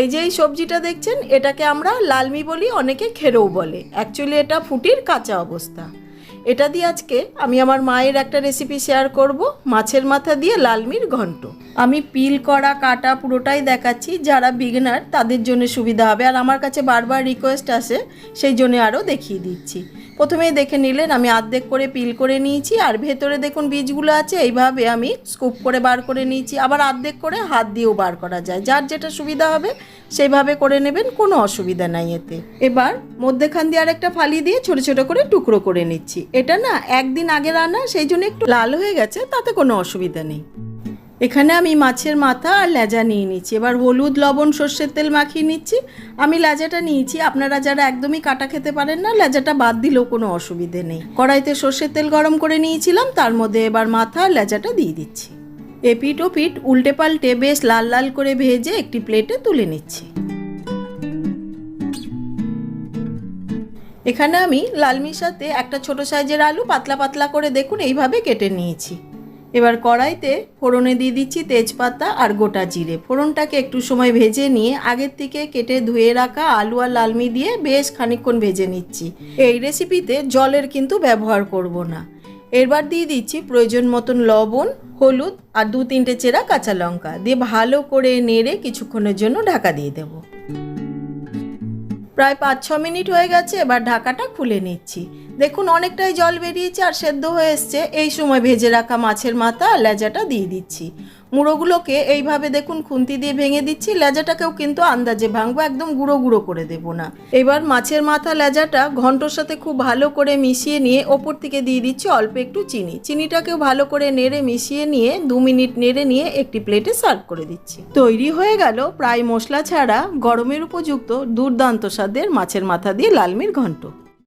এই যে এই সবজিটা দেখছেন, এটাকে আমরা লালমি বলি, অনেকে খেরেও বলে। অ্যাকচুয়ালি এটা ফুটির কাঁচা অবস্থা। এটা দিয়ে আজকে আমি আমার মায়ের একটা রেসিপি শেয়ার করব, মাছের মাথা দিয়ে লালমির ঘন্ট। আমি পিল করা, কাটা পুরোটাই দেখাচ্ছি, যারা বিগিনার তাদের জন্য সুবিধা হবে। আর আমার কাছে বারবার রিকোয়েস্ট আসে, সেই জন্য আরও দেখিয়ে দিচ্ছি। প্রথমেই দেখে নিলেন, আমি আর্ধেক করে পিল করে নিয়েছি আর ভেতরে দেখুন বীজগুলো আছে, এইভাবে আমি স্কুপ করে বার করে নিয়েছি। আবার আর্ধেক করে হাত দিয়েও বার করা যায়, যার যেটা সুবিধা হবে সেইভাবে করে নেবেন, কোনো অসুবিধা নাই এতে। এবার মধ্যেখান দিয়ে আরেকটা ফালি দিয়ে ছোট ছোট করে টুকরো করে নিচ্ছি। এটা না একদিন আগে রান্না, সেই জন্য একটু লাল হয়ে গেছে, তাতে কোনো অসুবিধা নেই। এখানে আমি মাছের মাথা আর লেজা নিয়ে নিচ্ছি। এবার হলুদ, লবণ, সর্ষের তেল মাখিয়ে নিচ্ছি। আমি লেজাটা নিয়েছি। আপনারা যারা একদমই কাটা খেতে পারেন না, লেজাটা বাদ দিলেও কোনো অসুবিধে নেই। কড়াইতে সর্ষের তেল গরম করে নিয়েছিলাম, তার মধ্যে এবার মাথা আর লেজাটা দিয়ে দিচ্ছি। এপিট ও পিঠ উল্টে পাল্টে বেশ লাল লাল করে ভেজে একটি প্লেটে তুলে নিচ্ছি। এখানে আমি লালমির সাথে একটা ছোট সাইজের আলু পাতলা পাতলা করে দেখুন, এইভাবে কেটে নিয়েছি। এবার কড়াইতে ফোড়নে দিয়ে দিচ্ছি তেজপাতা আর গোটা জিরে। ফোড়নটাকে একটু সময় ভেজে নিয়ে আগের থেকে কেটে ধুয়ে রাখা আলু আর লালমি দিয়ে বেশ খানিকক্ষণ ভেজে নিচ্ছি। এই রেসিপিতে জলের কিন্তু ব্যবহার করব না। এরবার দিয়ে দিচ্ছি প্রয়োজন মতন লবণ, হলুদ আর দু তিনটে চেরা কাঁচা লঙ্কা। দিয়ে ভালো করে নেড়ে কিছুক্ষণের জন্য ঢাকা দিয়ে দেবো। প্রায় পাঁচ, ছ মিনিট হয়ে গেছে, এবার ঢাকাটা খুলে নিচ্ছি। দেখুন, অনেকটাই জল বেরিয়েছে আর সেদ্ধ হয়ে এসছে। এই সময় ভেজে রাখা মাছের মাথা আর লেজাটা দিয়ে দিচ্ছি। মুড়োগুলোকে এইভাবে দেখুন, খুন্তি দিয়ে ভেঙে দিচ্ছি। লেজাটাকেও কিন্তু আন্দাজে ভাঙবো, একদম গুঁড়ো গুঁড়ো করে দেবো না। এবার মাছের মাথা লেজাটা ঘন্টর সাথে খুব ভালো করে মিশিয়ে নিয়ে ওপর থেকে দিয়ে দিচ্ছি অল্প একটু চিনি। চিনিটাকেও ভালো করে নেড়ে মিশিয়ে নিয়ে দু মিনিট নেড়ে নিয়ে একটি প্লেটে সার্ভ করে দিচ্ছি। তৈরি হয়ে গেল প্রায় মশলা ছাড়া গরমের উপযুক্ত দুর্দান্ত স্বাদের মাছের মাথা দিয়ে লালমির ঘন্ট।